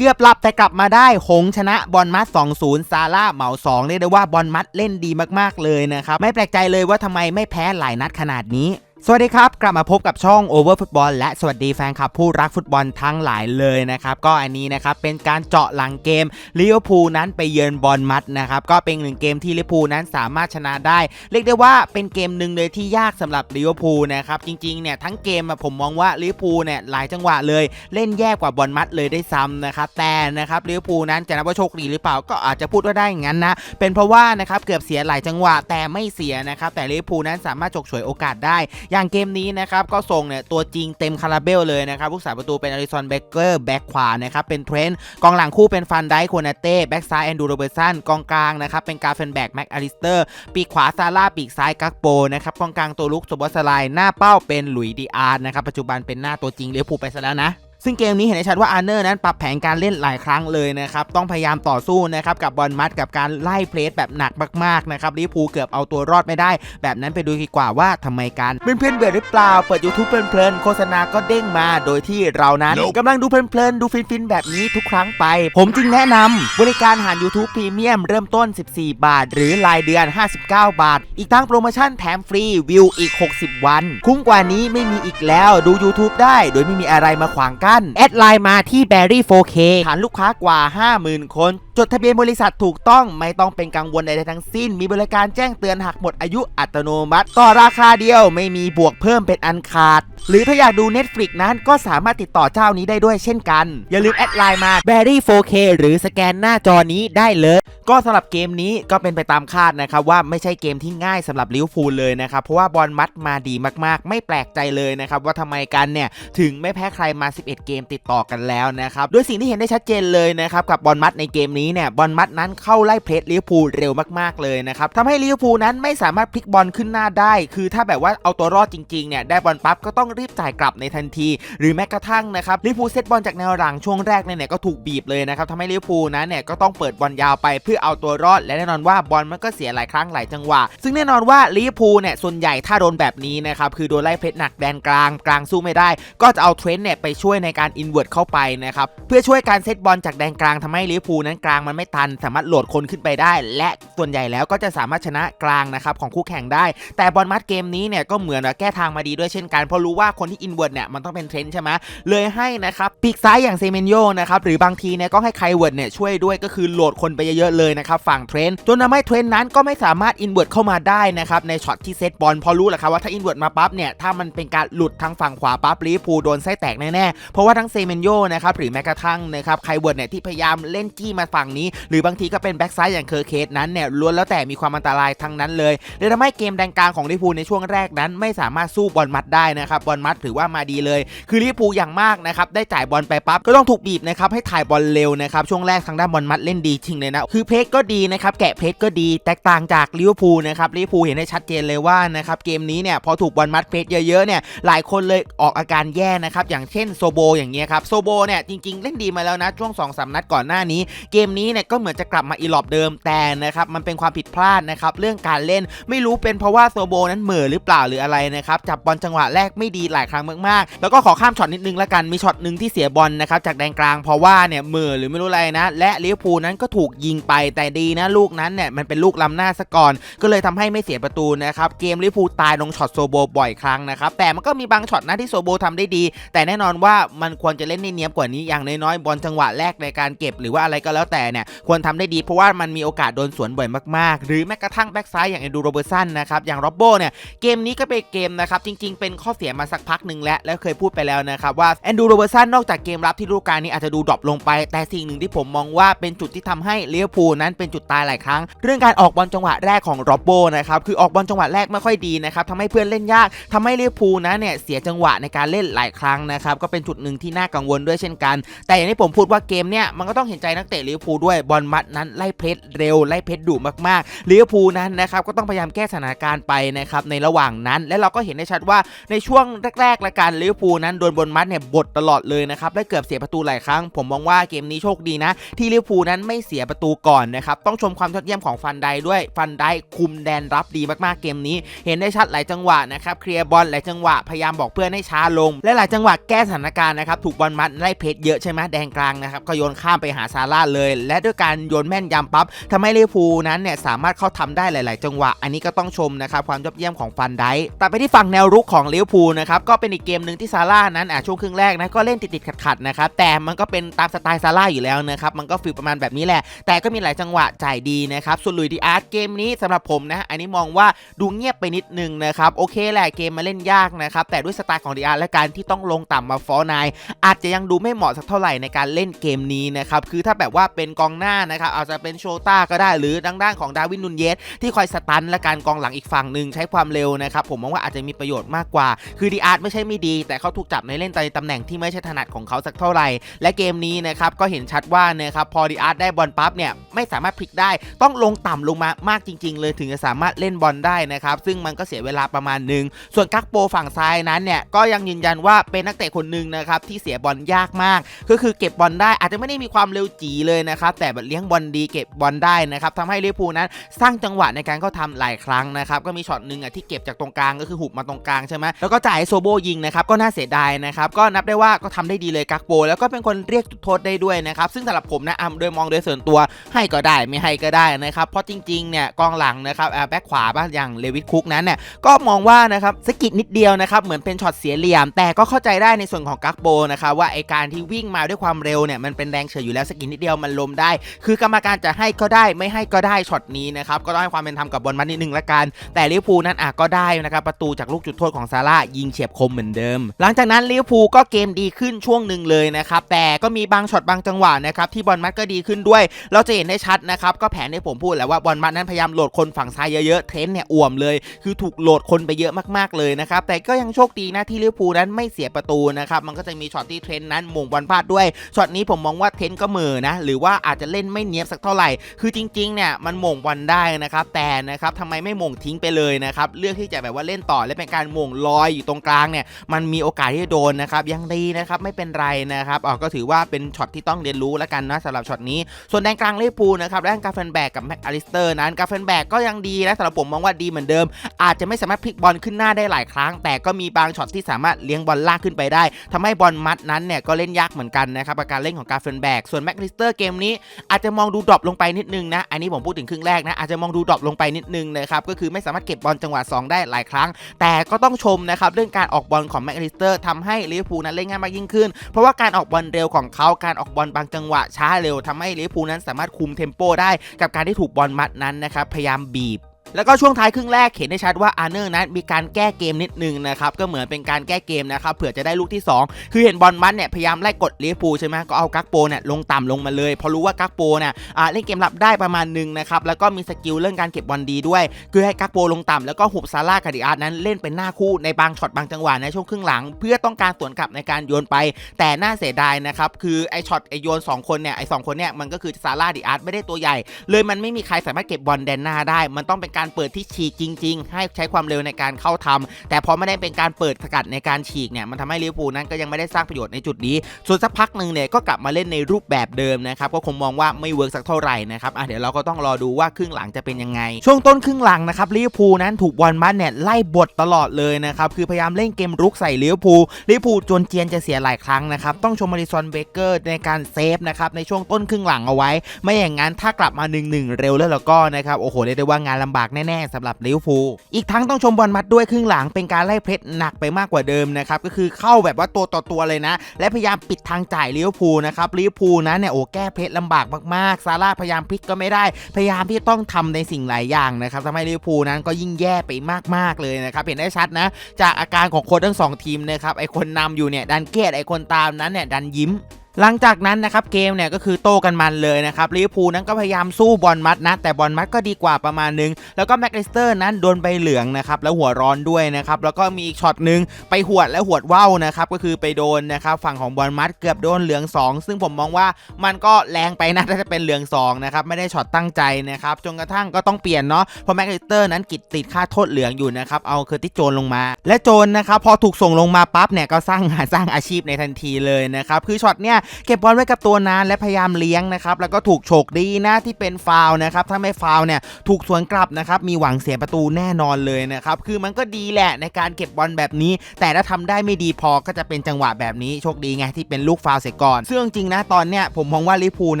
เกือบหลับแต่กลับมาได้ หงชนะบอลมัด 2-0 ซาร่าเหมา 2 เรียกได้ว่าบอลมัดเล่นดีมากๆเลยนะครับ ไม่แปลกใจเลยว่าทำไมไม่แพ้หลายนัดขนาดนี้ สวัสดีครับ กลับมาพบกับช่อง Over Football และสวัสดีแฟนคลับผู้รักฟุตบอลทั้งหลายเลยนะครับ ก็อันนี้นะครับเป็นการเจาะหลังเกมลิเวอร์พูลนั้นไปเยือนบอลมัดนะครับ ก็เป็นหนึ่งเกมที่ลิเวอร์พูลนั้นสามารถชนะได้ เรียกได้ว่าเป็นเกมหนึ่งเลยที่ยากสำหรับลิเวอร์พูลนะครับ จริงๆเนี่ยทั้งเกมผมมองว่าลิเวอร์พูลเนี่ยหลายจังหวะเลยเล่นแย่กว่าบอลมัดเลยได้ซ้ำนะครับแต่นะครับลิเวอร์พูลนั้นจะนับว่าโชคดีหรือเปล่าก็อาจจะพูดว่าได้ย่างนั้นนะเป็นเพราะว่านะครับเกือบเสียหลายจังหวะแต่ไม่เสียนะครับแต่ลิเวอร์พูลนั้นสามารถฉกฉวยโอกาสได้อย่างเกมนี้นะครับก็ส่งเนี่ยตัวจริงเต็มคาราเบลเลยนะครับผู้สาประตูเป็นอริซอนเบเกอร์แบ็กขวานะครับเป็นเทรนต์กองหลังคู่เป็นฟันไดโคนาเต้แบ็กซ้ายแอนดูโรเบร์สันกองกลางนะครับเป็นกาเฟนแบกแม็กอลิสเตอร์ปีกขวาซาร่าปีกซ้ายกักโปนะครับกองกลางตัวลุกโซบอสไลน์หน้าเป้าเป็นหลุยดีอาร์นะครับปัจจุบันเป็นหน้าตัวจริงเลี้ยวผู้ไปซะแล้วนะ ซึ่งเกมนี้เห็นได้ชัดว่าอาร์เนอร์นั้นปรับแผนการเล่นหลายครั้งเลยนะครับ ต้องพยายามต่อสู้นะครับกับบอลมัดกับการไล่เพลสแบบหนักมากๆนะครับลิเวอร์พูลเกือบเอาตัวรอดไม่ได้ แบบนั้นไปดูดีกว่าว่าทำไมกันเพื่อนๆเบื่อหรือเปล่า เปิด YouTube เพลินๆโฆษณาก็เด้งมา โดยที่เรานั้น Nope กำลังดูเพลินๆดูฟินๆแบบนี้ทุกครั้งไป ผมจึงแนะนำบริการหาร YouTube Premium เริ่มต้น 14 บาท หรือรายเดือน 59 บาท อีกทั้งโปรโมชั่นแถมฟรีวิวอีก 60 วัน คุ้มกว่านี้ไม่มีอีกแล้วดู YouTube ได้ โดยไม่มีอะไรมาขวางกั้นแอดไลน์มาที่ Berry 4K ฐานลูกค้ากว่า 50,000 คน จดทะเบียนบริษัทถูกต้องไม่ต้องเป็นกังวลใดๆทั้งสิ้น มีบริการแจ้งเตือนหักหมดอายุอัตโนมัติ ต่อราคาเดียวไม่มีบวกเพิ่มเป็นอันขาด หรือถ้าอยากดู Netflix นั้นก็สามารถติดต่อเจ้านี้ได้ด้วยเช่นกัน อย่าลืมแอดไลน์มา Berry 4K หรือสแกนหน้าจอนี้ได้เลย ก็สำหรับเกมนี้ก็เป็นไปตามคาดนะครับว่าไม่ใช่เกมที่ง่ายสำหรับลิเวอร์พูลเลยนะครับ เพราะว่าบอลมัดมาดีมากๆ ไม่แปลกใจเลยนะครับว่าทำไมกันเนี่ยถึงไม่แพ้ใครมา 11 เกมติดต่อกันแล้วนะครับด้วยสิ่งที่เห็นได้ชัดเจนเลยนะครับกับบอลมัดในเกมนี้เนี่ยบอลมัดนั้นเข้าไล่เพลสลิเวอร์พูลเร็วมากๆเลยนะครับทำให้ลิเวอร์พูลนั้นไม่สามารถพลิกบอลขึ้นหน้าได้ คือถ้าแบบว่าเอาตัวรอดจริงๆเนี่ยได้บอลปั๊บก็ต้องรีบจ่ายกลับในทันที หรือแม้กระทั่งนะครับลิเวอร์พูลเซตบอลจากแนวหลังช่วงแรกเนี่ยก็ถูกบีบเลยนะครับทำให้ลิเวอร์พูลนั้นเนี่ยก็ต้องเปิดบอลยาวไปเพื่อเอาตัวรอด และแน่นอนว่าบอลมันก็เสียหลายครั้งหลายจังหวะ ซึ่งแน่นอนว่าลิเวอร์พูลเนี่ยส่วนใหญ่ถ้าโดนแบบนี้นะครับคือโดนไล่เพชรหนักแดนกลางกลางสู้ไม่ได้ ก็จะเอาเทรนต์เนี่ยไปช่วยในการอินเวอร์ตเข้าไปนะครับเพื่อช่วยการเซตบอลจากแดนกลางทำให้ลิเวอร์พูลนั้นกลางมันไม่ตัน สามารถโหลดคนขึ้นไปได้ และส่วนใหญ่แล้วก็จะสามารถชนะกลางนะครับของคู่แข่งได้ แต่บอลมัดเกมนี้เนี่ยก็เหมือนแก้ทางมาดีด้วยเช่นกันเพราะรู้ว่าคนที่อินเวอร์ตเนี่ยมันต้องเป็นเทรนต์ใช่ไหมเลยให้นะครับปีกซ้ายอย่างเซเมนโยนะครับหรือบางทีเนี่ยก็ให้ไคเวิร์ดเนี่ยช่วยด้วยก็คือโหลดคนไปเยอะๆเลยนะครับฝั่งเทรนต์จนทำให้เทรนต์นั้นก็ไม่สามารถอินเวอร์ตเข้ามาได้นะครับในช็อตที่เซตบอลพอรู้แหละครับว่าถ้าอินเวอร์ตมาปั๊บเนี่ยถ้ามันเป็นการหลุดทางฝั่งขวาปั๊บลิเวอร์พูโดนไส้แตกแน่ๆเพราะว่าทั้งเซเมนโยนะครับหรือแม้กระทั่งนะครับไคเวิร์ดเนี่ยที่พยายามเล่นจี้มาฝั่งนี้ หรือบางทีก็เป็นแบ็กซ้ายอย่างเคอร์เคสนั้นเนี่ยล้วนแล้วแต่มีความอันตรายทั้งนั้นเลยเลยทำให้เกมแดนกลางของลิเวอร์พูในช่วงแรกนั้น ไม่สามารถสู้บอลมัดได้นะครับบอลมัดถือว่ามาดีเลย คือลิเวอร์พูอย่างมากนะครับได้จ่ายบอลไปปั๊บก็ต้องถูกบีบนะครับให้ถ่ายบอลเร็วนะครับช่วงแรกทางด้านบอลมัดเล่นดีจริงเลยนะคือเพลสก็ดีนะครับแกะเพลสก็ดีแตกต่างจากลิเวอร์พูลนะครับลิเวอร์พูลเห็นได้ชัดเจนเลยว่านะครับเกมนี้เนี่ยพอถูกบอลมัดเพลสเยอะๆเนี่ยหลายคนเลยออกอาการแย่นะครับอย่างเช่นโซโบอย่างเงี้ยครับโซโบเนี่ยจริงๆ เล่นดีมาแล้วนะช่วง2อสนัดก่อนหน้านี้ เกมนี้เนี่ยก็เหมือนจะกลับมาอีหลอบเดิมแต่นะครับมันเป็นความผิดพลาดนะครับเรื่องการเล่นไม่รู้เป็นเพราะว่าโซโบนั้นเหม่อหรือเปล่าหรืออะไรนะครับจับบอลจังหวะแรกไม่ดีหลายครั้งมากๆ แล้วก็ขอข้ามช็อตนิดนึงละกันมีช็อตหนึ่งที่เสียบอลนะครับจากแดนกลางเพราะว่าเนี่ยเม่อหรือไม่รู้อะไรนะ และลิเวอร์พูลนั้นก็ถูกยิงไปแต่ดีนะลูกนั้นเนี่ยมันเป็นลูกล้ำหน้าซะก่อน ก็เลยทำให้ไม่เสียประตูนะครับเกมลิเวอร์พูลตายลงช็อตโซโบบ่อยครั้งนะครับแต่มันก็มีบางช็อตนะที่โซโบทำได้ดี แต่แน่นอนว่ามันควรจะเล่นได้เนียบกว่านี้อย่างน้อยๆบอลจังหวะแรกในการเก็บหรือว่าอะไรก็แล้วแต่เนี่ยควรทำได้ดีเพราะว่ามันมีโอกาสโดนสวนบ่อยมากๆ หรือแม้กระทั่งแบ็กซ้ายอย่างเอนดูโรเบอร์สันนะครับอย่างร็อบโบเนี่ยเกมนี้ก็เป็นเกมนะครับจริง ๆ เป็นข้อเสียมาสักพักหนึ่งแล้ว แล้วเคยพูดไปแล้วนะครับว่าแอนดูโรเบอร์สันนอกจากเกมรับที่ฤดูกาลนี้อาจจะดูดรอปลงไป แต่สิ่งหนึ่งที่ผมมองว่าเป็นจุดที่ทำให้ลิเวอร์พูลนั้นเป็นจุดตายหลายครั้ง เรื่องการออกบอลจังหวะแรกของรอบโบนะครับคือออกบอลจังหวะแรกไม่ค่อยดีนะครับทำให้เพื่อนเล่นยากทำให้ลิเวอร์พูลนั้นเนี่ยเสียจังหวะในการเล่นหลายครั้งนะครับก็เป็นจุดหนึ่งที่น่ากังวลด้วยเช่นกัน แต่อย่างที่ผมพูดว่าเกมเนี่ยมันก็ต้องเห็นใจนักเตะลิเวอร์พูลด้วยบอลมัดนั้นไล่เพลสเร็วไล่เพลสดุมากๆลิเวอร์พูลนั้นนะครับก็ต้องพยายามแก้สถานการณ์ไปนะครับในระหว่างนั้น และเราก็เห็นได้ชัดว่าในช่วงแรกๆละกันลิเวอร์พูลนั้นโดนบนมัดเนี่ยบดตลอดเลยนะครับและเกือบเสียประตูหลายครั้ง ผมมองว่าเกมนี้โชคดีนะ ที่ลิเวอร์พูลนั้นไม่เสียประตูก่อนนะครับต้องชมความยอดเยี่ยมของฟันไดด้วยฟันไดคุมแดนรับดีมากๆเกมนี้ เห็นได้ชัดหลายจังหวะนะครับเคลียร์บอลหลายจังหวะพยายามบอกเพื่อนให้ช้าลง และหลายจังหวะแก้สถานการณ์นะครับถูกบอลมัดไล่เพชรเยอะใช่ไหมแดงกลางนะครับก็โยนข้ามไปหาซาร่าเลย และด้วยการโยนแม่นยำปั๊บทำให้ลิเวอร์พูลนั้นเนี่ยสามารถเข้าทำได้หลาย ๆ จังหวะ อันนี้ก็ต้องชมนะครับความยอดเยี่ยมของฟันไดแต่ไปที่ฝั่งแนวรุกของลิเวอร์พูลนะครับก็เป็นอีกเกมหนึ่งที่ซาร่านั้นอะช่วงครึ่งแรกนะก็เล่นติดๆขัดๆนะครับแต่มันก็เป็นตามสไตล์ซาร่าอยู่แล้วนะครับมันก็ฟีลประมาณแบบนี้แหละ แต่ก็มีหลายจังหวะจ่ายดีนะครับส่วนลุยดีอาร์ตเกมนี้สำหรับผมนะอันนี้มองว่าดูเงียบไปนิดนึงนะครับโอเคแหละเกมมาเล่นยากนะครับแต่ด้วยสไตล์ของดีอาร์และการที่ต้องลงต่ำมาฟอร์นายอาจจะยังดูไม่เหมาะสักเท่าไหร่ในการเล่นเกมนี้นะครับคือถ้าแบบว่าเป็นกองหน้านะครับอาจจะเป็นโชต้าก็ได้หรือดังด้านของดาวินนุนเยสที่คอยสตันและการกองหลังอีกฝั่งหนึ่งใช้ความเร็วนะครับผมมองว่าอาจจะมีประโยชน์มากกว่า คือดีอาร์ตไม่ใช่ไม่ดี แต่เขาถูกจับในเล่นในตำแหน่งที่ไม่ใช่ถนัดของเขาสักเท่าไหร่ และเกมนี้นะครับก็เห็นชัดว่านะครับพอดีอาร์ตได้บอลปั๊บเนี่ยไม่สามารถพลิกได้ ต้องลงต่ำลงมามากจริง ๆ เลยถึงจะสามารถเล่นบอลได้นะครับซึ่งมันก็เสียเวลาประมาณหนึ่งส่วนกักโปฝั่งซ้ายนั้นเนี่ยก็ยังยืนยันว่าเป็นนักเตะคนหนึ่งนะครับที่เสียบอลยากมาก ก็คือเก็บบอลได้อาจจะไม่ได้มีความเร็วจีเลยนะครับแต่เลี้ยงบอลดีเก็บบอลได้นะครับทำให้ลิเวอร์พูลนั้น สร้างจังหวะในการเข้าทำหลายครั้งนะครับก็มีช็อตหนึ่งอะที่เก็บจากตรงกลางก็คือหุบมาตรงกลางใช่ไหมแล้วก็จ่ายโซโบยิงนะครับก็น่าเสียดายนะครับก็นับได้ว่าก็ทำได้ดีเลยกักโปแล้วก็เป็นคนเรียกจุดโทษได้ด้วยนะครับซึ่งสำหรับผมนะอะโดยมองโดยส่วนตัวให้ก็ได้ไม่ให้ก็ได้นะครับเพราะจริงๆเนี่ยกองหลังนะครับอ่าแบ็คขวาบ้างอย่างเลวิทคุกนั้นเนี่ยก็มองว่านะครับสกิดนิดเดียวนะครับเหมือนเป็นช็อตเสียเหลี่ยม แต่ก็เข้าใจได้ในส่วนของกักโปนะครับว่าไอการที่วิ่งมาด้วยความเร็วเนี่ยมันเป็นแรงเฉยอยู่แล้วสกิดนิดเดียวมันลมได้ คือกรรมการจะให้ก็ได้ไม่ให้ก็ได้ช็อตนี้นะครับก็ต้องให้ความเป็นธรรมกับบอลมันนิดนึงละกัน แต่ลิเวอร์พูลนั้นอะก็ได้นะครับประตูจากลูกจุดโทษของซาร่ายิงฉียบคมเหมือนเดิม หลังจากนั้นลิเวอร์พูลก็เกมดีขึ้นช่วงหนึ่งเลยนะครับแต่ก็มีบางช็อตบางจังหวะนะครับที่บอลมัดก็ดีขึ้นด้วย เราจะเห็นได้ชัดนะครับก็แผนที่ผมพูดแหละว่าบอลมัดนั้นพยายามโหลดคนฝั่งซ้ายเยอะๆเทนต์เนี่ยอ่วมเลย คือถูกโหลดคนไปเยอะมากๆเลยนะครับแต่ก็ยังโชคดีนะที่ลิเวอร์พูลนั้นไม่เสียประตูนะครับมันก็จะมีช็อตที่เทรนต์นั้นหม่งบอลพลาดด้วยช็อตนี้ผมมองว่าเทนต์ก็เหมือนะหรือว่าอาจจะเล่นไม่เนียบสักเท่าไหร่ คือจริงๆเนี่ยมันหม่งบอลได้นะครับแต่นะครับทำไมไม่หม่งทิ้งไปเลยนะครับเลือกที่จะแบบว่าเล่นต่อและเป็นการมงลอยอยู่ตรงกลางเนี่ยมันมีโอกาสที่จะโดนนะครับยังดีนะครับไม่เป็นไรนะครับอ๋อก็ถือว่าเป็นช็อตที่ต้องเรียนรู้แล้วกันนะสำหรับช็อตนี้ ส่วนแดนกลางลิเวอร์พูลนะครับด้านกาเฟนแบกกับแม็กอลิสเตอร์นั้นกาเฟนแบกก็ยังดีนะสำหรับผมมองว่าดีเหมือนเดิม อาจจะไม่สามารถพลิกบอลขึ้นหน้าได้หลายครั้ง แต่ก็มีบางช็อตที่สามารถเลี้ยงบอลลากขึ้นไปได้ทำให้บอลมัดนั้นเนี่ยก็เล่นยากเหมือนกันนะครับกับการเล่นของกาเฟนแบกส่วนแม็กอลิสเตอร์เกมนี้อาจจะมองดูดรอปลงไปนิดนึงนะอันนี้ผมพูดถึงครึ่งแรกนะอาจจะมองดูดรอปลงไปนิดนึงนะครับก็คือไม่สามารถเก็บบอลจังหวะสองได้หลายครั้ง แต่ก็ต้องชมนะครับเรื่องการออกบอลของแม็กอลิสเตอร์ทำให้ลิเวอร์พูลนั้นเล่นง่ายมากยิ่งขึ้น เพราะว่าการออกบอลเร็วของเขาการออกบอลบางจังหวะช้าเร็วทำให้ลิเวอร์พูลนั้นสามารถคุมเทมโปได้กับการที่ถูกบอลมัดนั้นนะครับพยายามบีบ แล้วก็ช่วงท้ายครึ่งแรกเห็นได้ชัดว่าอาร์เนอร์นั้นมีการแก้เกมนิดนึงนะครับก็เหมือนเป็นการแก้เกมนะครับเผื่อจะได้ลูกที่ 2 คือเห็นบอลมัดเนี่ยพยายามไล่กดลิเวอร์พูลใช่ไหมก็เอากักโปเนี่ยลงต่ำลงมาเลยเพราะรู้ว่ากักโปเนี่ยเล่นเกมรับได้ประมาณหนึงนะครับแล้วก็มีสกิลเรื่องการเก็บบอลดีด้วย คือให้กักโปลงต่ำแล้วก็หุบซาร่ากับดิอาร์ตนั้นเล่นเป็นหน้าคู่ในบางช็อตบางจังหวะในช่วงครึ่งหลัง เพื่อต้องการสวนกลับในการโยนไป แต่น่าเสียดายนะครับคือไอช็อตไอโยนสองคนเนี่ยไอสองคนเนี่ยมันก็คือซาร่าดิอาร์ไม่ได้ตัวใหญ่ เลยมันไม่มีใครสามารถเก็บบอลแดนหน้าได้ มันต้องเป็นการเปิดที่ฉีกจริง ๆ ให้ใช้ความเร็วในการเข้าทำแต่พอไม่ได้เป็นการเปิดสกัดในการฉีกเนี่ยมันทำให้ลิเวอร์พูลนั้นก็ยังไม่ได้สร้างประโยชน์ในจุดนี้ ส่วนสักพักหนึ่งเนี่ยก็กลับมาเล่นในรูปแบบเดิมนะครับก็คงมองว่าไม่เวิร์กสักเท่าไหร่นะครับอะเดี๋ยวเราก็ต้องรอดูว่าครึ่งหลังจะเป็นยังไง ช่วงต้นครึ่งหลังนะครับลิเวอร์พูลนั้นถูกบอลมัดเนี่ยไล่บดตลอดเลยนะครับคือพยายามเล่นเกมรุกใส่ลิเวอร์พูลลิเวอร์พูลจนเจียนจะเสียหลายครั้งนะครับต้องชมมาริซอนเบเกอร์ในการเซฟนะครับในช่วงต้นครึ่งหลังเอาไว้ ไม่อย่างนั้นถ้ากลับมา1นหนึ่งเร็วแล้วแล้วก็นะครับโอ้โหเรียกได้ว่างานลำบากแน่ๆสำหรับลิเวอร์พูลอีกทั้งต้องชมบอลมัดด้วยครึ่งหลังเป็นการไล่เพชรหนักไปมากกว่าเดิมนะครับก็คือเข้าแบบว่าตัวต่อตัวเลยนะ และพยายามปิดทางจ่ายลิเวอร์พูลนะครับลิเวอร์พูลนะเนี่ยโอ้แก้เพชรลำบากมากๆซาร่าพยายามพลิกก็ไม่ได้ พยายามที่ต้องทำในสิ่งหลายอย่างนะครับทำให้ลิเวอร์พูลนั้นก็ยิ่งแย่ไปมากๆเลยนะครับเห็นได้ชัดนะ จากอาการของโค้ชทั้งสองทีมนะครับไอคนนำอยู่เนี่ยดันเกตไอคนตามนั้นเนี่ยดันยิ้ม หลังจากนั้นนะครับเกมเนี่ยก็คือโต้กันมันเลยนะครับลิเวอร์พูลนั้นก็พยายามสู้บอลมัดนะ แต่บอลมัดก็ดีกว่าประมาณนึง แล้วก็แม็กลิสเตอร์นั้นโดนใบเหลืองนะครับแล้วหัวร้อนด้วยนะครับแล้วก็มีอีกช็อตหนึ่งไปหวดและหวดว่าวนะครับก็คือไปโดนนะครับฝั่งของบอลมัดเกือบโดนเหลือง 2 ซึ่งผมมองว่ามันก็แรงไปนะถ้าจะเป็นเหลือง2นะครับไม่ได้ช็อตตั้งใจนะครับจนกระทั่งก็ต้องเปลี่ยนเนาะเพราะแม็กลิสเตอร์นั้นกิดติดค่าโทษเหลืองอยู่นะครับเอาเคอร์ติโจนลงมา และโจนนะครับพอถูกส่งลงมาปั๊บเนี่ยก็สร้างงาสร้างอาชีพในทันทีเลยนะครับคือช็อตเนี่ยเก็บบอลไว้กับตัวนานและพยายามเลี้ยงนะครับแล้วก็ถูกโฉกดีนะที่เป็นฟาวนะครับถ้าไม่ฟาวเนี่ยถูกสวนกลับนะครับมีหวังเสียประตูแน่นอนเลยนะครับคือมันก็ดีแหละในการเก็บบอลแบบนี้ แต่ถ้าทำได้ไม่ดีพอก็จะเป็นจังหวะแบบนี้โชคดีไงที่เป็นลูกฟาวเสียก่อนซึ่งจริงนะตอนเนี้ยผมมองว่าลิพูเ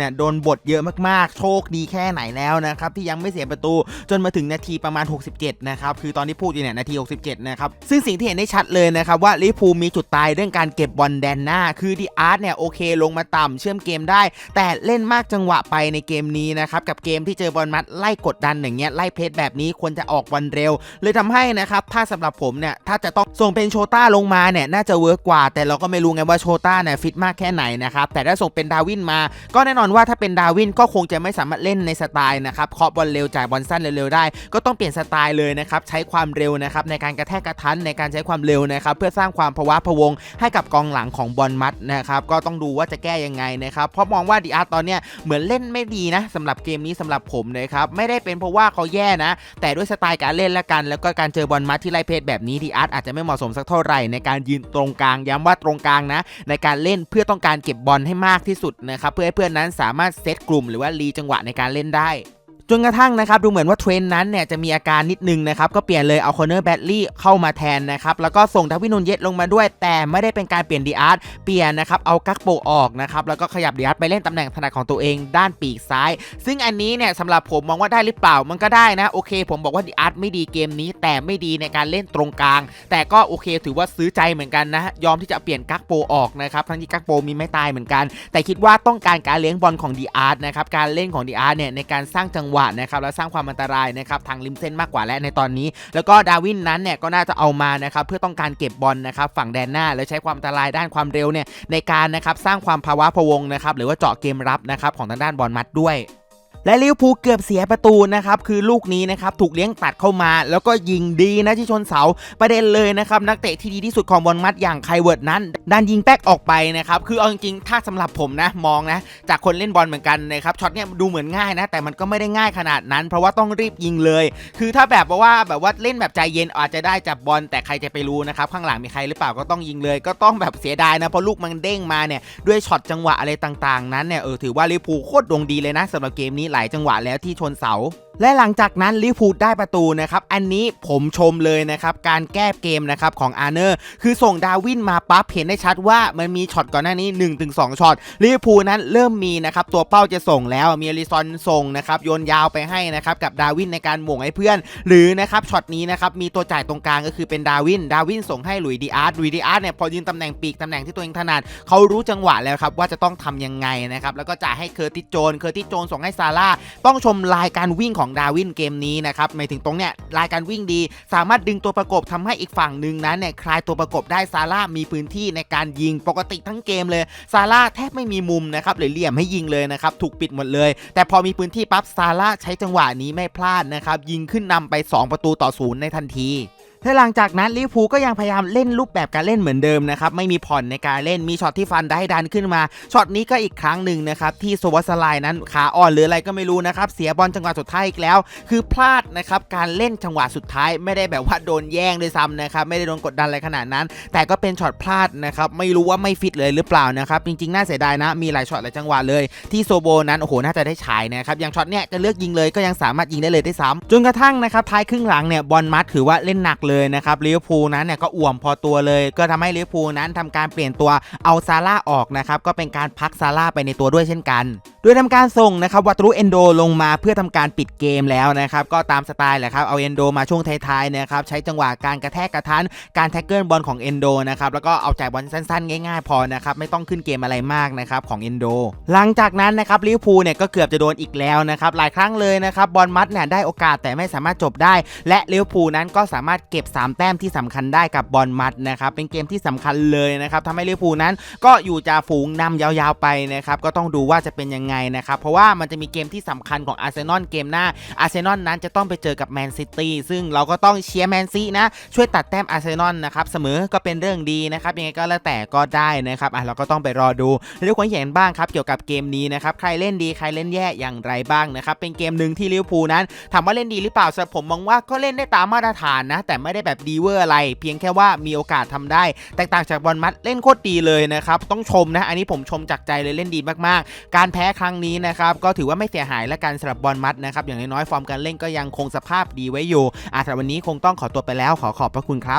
นี่ยโดนบทเยอะมากๆ โชคดีแค่ไหนแล้วนะครับที่ยังไม่เสียประตูจนมาถึงนาทีประมาณ 67 นะครับคือตอนที่พูดอยู่เนี่ยนาที 67 นะครับซึ่งสิ่งที่เห็นได้ชัดเลยนะครับว่าลิพูมีจุดตายเรื่องการเก็บบอลแดนหน้า คือดีอาร์ตเนี่ยโอเคลงมาต่ำเชื่อมเกมได้ แต่เล่นมากจังหวะไปในเกมนี้นะครับกับเกมที่เจอบอลมัดไล่กดดันอย่างเงี้ยไล่เพจแบบนี้ควรจะออกบอลเร็ว เลยทำให้นะครับถ้าสำหรับผมเนี่ยถ้าจะต้องส่งเป็นโชต้าลงมาเนี่ยน่าจะเวิร์กกว่า แต่เราก็ไม่รู้ไงว่าโชต้าเนี่ยฟิตมากแค่ไหนนะครับแต่ถ้าส่งเป็นดาวินมา ก็แน่นอนว่าถ้าเป็นดาวินก็คงจะไม่สามารถเล่นในสไตล์นะครับเคาะบอลเร็วจ่ายบอลสั้นเร็วๆได้ ก็ต้องเปลี่ยนสไตล์เลยนะครับใช้ความเร็วนะครับในการกระแทกกระทันในการใช้ความเร็วนะครับเพื่อสร้างความภาวะพวงให้กับกองหลังของบอลมัดนะครับก็ต้องดูว่าจะแก้ยังไงนะครับเพราะมองว่าดีอาร์ตอนเนี้ยเหมือนเล่นไม่ดีนะสำหรับเกมนี้สำหรับผมนะครับไม่ได้เป็นเพราะว่าเขาแย่นะ แต่ด้วยสไตล์การเล่นและกัน แล้วก็การเจอบอลมัดที่ไล่เพจแบบนี้ดีอาร์ตอาจจะไม่เหมาะสมสักเท่าไหร่ในการยืนตรงกลางย้ำว่าตรงกลางนะ ในการเล่นเพื่อต้องการเก็บบอลให้มากที่สุดนะครับเพื่อให้เพื่อนนั้นสามารถเซตกลุ่มหรือว่ารีจังหวะในการเล่นได้ จนกระทั่งนะครับดูเหมือนว่าเทรนนั้นเนี่ยจะมีอาการนิดนึงนะครับก็เปลี่ยนเลยเอาคอนเนอร์แบดลี่เข้ามาแทนนะครับแล้วก็ส่งดาวินนูนเยสลงมาด้วย แต่ไม่ได้เป็นการเปลี่ยนดีอาร์ตเปลี่ยนนะครับเอากักโปออกนะครับแล้วก็ขยับดีอาร์ตไปเล่นตำแหน่งถนัดของตัวเองด้านปีกซ้าย ซึ่งอันนี้เนี่ยสำหรับผมมองว่าได้หรือเปล่ามันก็ได้นะโอเค ผมบอกว่าดีอาร์ตไม่ดีเกมนี้ แต่ไม่ดีในการเล่นตรงกลาง แต่ก็โอเคถือว่าซื้อใจเหมือนกันนะยอมที่จะเปลี่ยนกักโปออกนะครับทั้งที่กักโปมีไม่ตายเหมือนกัน แต่คิดว่าต้องการการเลี้ยงบอลของดีอาร์ตนะครับการเล่นของดีอาร์ตเนี่ยในการสร้างจังหวะนะครับและสร้างความอันตรายนะครับทางริมเส้นมากกว่าและในตอนนี้ แล้วก็ดาวินนั้นเนี่ยก็น่าจะเอามานะครับเพื่อต้องการเก็บบอลนะครับฝั่งแดนหน้า แล้วใช้ความอันตรายด้านความเร็วเนี่ยในการนะครับสร้างความภาวะพวงนะครับหรือว่าเจาะเกมรับนะครับของทางด้านบอลมัดด้วย และลิเวอร์พูลเกือบเสียประตูนะครับคือลูกนี้นะครับถูกเลี้ยงตัดเข้ามา แล้วก็ยิงดีนะที่ชนเสาประเด็นเลยนะครับนักเตะที่ดีที่สุดของบอลมัดอย่างไคเวิร์ดนั้นดันยิงแป๊กออกไปนะครับคือเอาจริงๆถ้าสำหรับผมนะมองนะจากคนเล่นบอลเหมือนกันนะครับช็อตเนี้ยดูเหมือนง่ายนะแต่มันก็ไม่ได้ง่ายขนาดนั้น เพราะว่าต้องรีบยิงเลย คือถ้าแบบว่าแบบว่าเล่นแบบใจเย็นอาจจะได้จับบอลแต่ใครจะไปรู้นะครับข้างหลังมีใครหรือเปล่าก็ต้องยิงเลย ก็ต้องแบบเสียดายนะเพราะลูกมันเด้งมาเนี่ยด้วยช็อตจังหวะอะไรต่างๆ นั้นเนี่ยเออถือว่าลิเวอร์พูลโคตรดวงดีเลยนะสำหรับเกมนี้หลายจังหวะแล้วที่ชนเสา และหลังจากนั้นลิเวอร์พูลได้ประตูนะครับ อันนี้ผมชมเลยนะครับ การแก้เกมนะครับของอาร์เนอร์ คือส่งดาวินมาปั๊บเห็นได้ชัดว่ามันมีช็อตก่อนหน้านี้ 1-2ช็อตลิเวอร์พูลนั้นเริ่มมีนะครับ ตัวเป้าจะส่งแล้วมีอลิซอนส่งนะครับโยนยาวไปให้นะครับกับดาวินในการหม่งให้เพื่อน หรือนะครับช็อตนี้นะครับมีตัวจ่ายตรงกลางก็คือเป็นดาวิน ดาวินส่งให้หลุยส์ดีอาร์ตหลุยส์ดีอาร์ตเนี่ยพอยืนตำแหน่งปีกตำแหน่งที่ตัวเองถนัดเขารู้จังหวะแล้วครับว่าจะต้องทำยังไงนะครับแล้วก็จ่ายให้เคอร์ติสโจนเคอร์ติสโจนส่งให้ซาร่าต้องชมลายการวิ่งของดาวินเกมนี้นะครับหมายถึงตรงเนี้ยลายการวิ่งดี สามารถดึงตัวประกบทำให้อีกฝั่งหนึ่งนั้นเนี่ยคลายตัวประกบได้ซาร่ามีพื้นที่ในการยิงปกติทั้งเกมเลยซาร่าแทบไม่มีมุมนะครับหรือเหลี่ยมให้ยิงเลยนะครับถูกปิดหมดเลย แต่พอมีพื้นที่ปั๊บซาร่าใช้จังหวะนี้ไม่พลาดนะครับยิงขึ้นนำไป 2 ประตูต่อศูนย์ในทันที และหลังจากนั้นลิเวอร์พูก็ยังพยายามเล่นรูปแบบการเล่นเหมือนเดิมนะครับไม่มีผ่อนในการเล่นมีช็อตที่ฟันได้ดันขึ้นมาช็อตนี้ก็อีกครั้งหนึ่งนะครับที่โซวัสไลน์นั้นขาอ่อนหรืออะไรก็ไม่รู้นะครับเสียบอลจังหวะสุดท้ายอีกแล้ว คือพลาดนะครับการเล่นจังหวะสุดท้าย ไม่ได้แบบว่าโดนแย่งด้วยซ้ำนะครับไม่ได้โดนกดดันอะไรขนาดนั้น แต่ก็เป็นช็อตพลาดนะครับไม่รู้ว่าไม่ฟิตเลยหรือเปล่านะครับจริงๆน่าเสียดายนะมีหลายช็อตหลายจังหวะเลย ที่โซโบนั้นโอ้โหน่าจะได้ฉายนะครับอย่างช็อตเนี้ยจะเลือกยิงเลยก็ยังสามารถยิงได้เลยได้ซ้ำจนกระทั่งนะครับท้ายครึ่งหลังเนี่ยบอลมัดถือว่าเล่นหนักเลยนะครับลิเวอร์พูลนั้นเนี่ยก็อ่วมพอตัวเลย ก็ทำให้ลิเวอร์พูลนั้นทำการเปลี่ยนตัวเอาซาร่าออกนะครับก็เป็นการพักซาร่าไปในตัวด้วยเช่นกัน โดยทำการส่งนะครับวัตรุเอนโดลงมาเพื่อทำการปิดเกมแล้วนะครับก็ตามสไตล์แหละครับเอาเอนโดมาช่วงท้ายๆนะครับใช้จังหวะการกระแทกกระทันการแท็กเกิลบอลของเอนโดนะครับแล้วก็เอาจ่ายบอลสั้นๆ ง่ายๆ พอนะครับไม่ต้องขึ้นเกมอะไรมากนะครับของเอนโดหลังจากนั้นนะครับลิเวอร์พูลเนี่ยก็เกือบจะโดนอีกแล้วนะครับหลายครั้งเลยนะครับบอลมัดเนี่ยได้โอกาสแต่ไม่สามารถจบได้ และลิเวอร์พูลนั้นก็สามารถเก็บก็บ 3 แต้มที่สำคัญได้กับบอลมัดนะครับเป็นเกมที่สำคัญเลยนะครับทำให้ลิเวอร์พูลนั้น ก็อยู่จ่าฝูงนำยาวๆไปนะครับก็ต้องดูว่าจะเป็นยังไงนะครับเพราะว่ามันจะมีเกมที่สำคัญของอาร์เซนอลเกมหน้าอาร์เซนอลนั้นจะต้องไปเจอกับแมนซิตี้ซึ่งเราก็ต้องเชียร์แมนซีนะช่วยตัดแต้มอาร์เซนอลนะครับเสมอก็เป็นเรื่องดีนะครับยังไงก็แล้วแต่ก็ได้นะครับอะเราก็ต้องไปรอดูเรื่องความเห็นบ้างครับเกี่ยวกับเกมนี้นะครับใครเล่นดีใครเล่นแย่อย่างไรบ้างนะครับเป็นเกมหนึ่งที่ลิเวอร์พูลนั้นถามว่าเล่นดีหรือเปล่าสำหรับผมมองว่าก็เล่นได้ตามมาตรฐานนะแต่ไไม่ได้แบบดีเวอร์อะไร เพียงแค่ว่ามีโอกาสทำได้ แตกต่างจากบอลมัดเล่นโคตรดีเลยนะครับต้องชมนะ อันนี้ผมชมจากใจเลยเล่นดีมากๆ การแพ้ครั้งนี้นะครับก็ถือว่าไม่เสียหายและการสำหรับบอลมัดนะครับอย่างน้อยๆฟอร์มการเล่นก็ยังคงสภาพดีไว้อยู่อะสำหรับวันนี้คงต้องขอตัวไปแล้วขอขอบพระคุณครับ